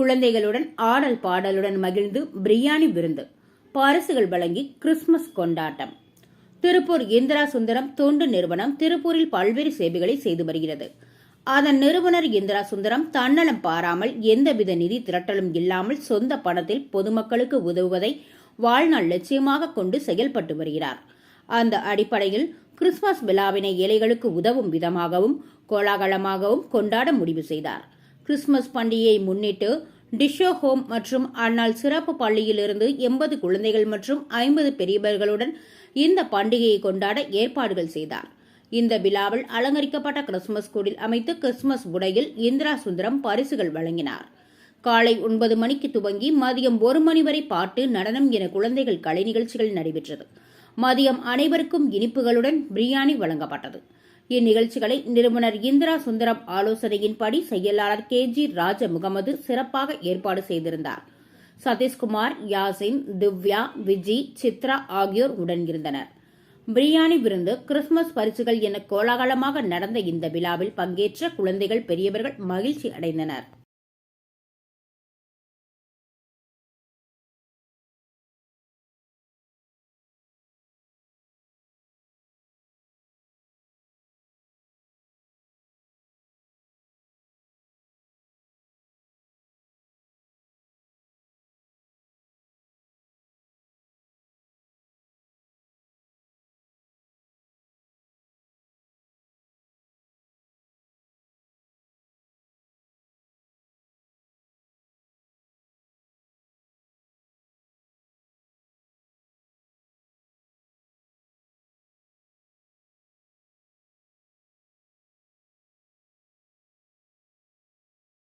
குழந்தைகளுடன் ஆடல் பாடலுடன் மகிழ்ந்து பிரியாணி விருந்து பரிசுகள் வழங்கி கிறிஸ்துமஸ் கொண்டாட்டம். திருப்பூர் இந்திரா சுந்தரம் தொண்டு நிறுவனம் திருப்பூரில் பல்வேறு சேவைகளை செய்து வருகிறது. அதன் நிறுவனர் இந்திரா சுந்தரம் தன்னலம் பாராமல் எந்தவித நிதி திரட்டலும் இல்லாமல் சொந்த பணத்தில் பொதுமக்களுக்கு உதவுவதை வாழ்நாள் லட்சியமாக கொண்டு செயல்பட்டு வருகிறார். அந்த அடிப்படையில் கிறிஸ்துமஸ் விழாவினை ஏழைகளுக்கு உதவும் விதமாகவும் கோலாகலமாகவும் கொண்டாட முடிவு செய்தார். கிறிஸ்துமஸ் பண்டிகையை முன்னிட்டு டிஷோ ஹோம் மற்றும் அந்நாள் சிறப்பு பள்ளியிலிருந்து எண்பது குழந்தைகள் மற்றும் ஐம்பது பெரியவர்களுடன் இந்த பண்டிகையை கொண்டாட ஏற்பாடுகள் செய்தார். இந்த விழாவில் அலங்கரிக்கப்பட்ட கிறிஸ்துமஸ் கூடில் அமைத்து கிறிஸ்துமஸ் உடையில் இந்திரா சுந்தரம் பரிசுகள் வழங்கினார். காலை ஒன்பது மணிக்கு துவங்கி மதியம் ஒரு மணி வரை பாட்டு நடனம் என குழந்தைகள் கலை நிகழ்ச்சிகள் நடைபெற்றது. மதியம் அனைவருக்கும் இனிப்புகளுடன் பிரியாணி வழங்கப்பட்டது. இந்நிகழ்ச்சிகளை நிறுவனர் இந்திரா சுந்தரம் ஆலோசனையின்படி செயலாளர் கே ஜி ராஜ முகமது சிறப்பாக ஏற்பாடு செய்திருந்தார். சதீஷ்குமார் யாசின் திவ்யா விஜி சித்ரா ஆகியோர் உடன் இருந்தனர். பிரியாணி விருந்து கிறிஸ்துமஸ் பரிசுகள் என கோலாகலமாக நடந்த இந்த விழாவில் பங்கேற்ற குழந்தைகள் பெரியவர்கள் மகிழ்ச்சி அடைந்தனர்.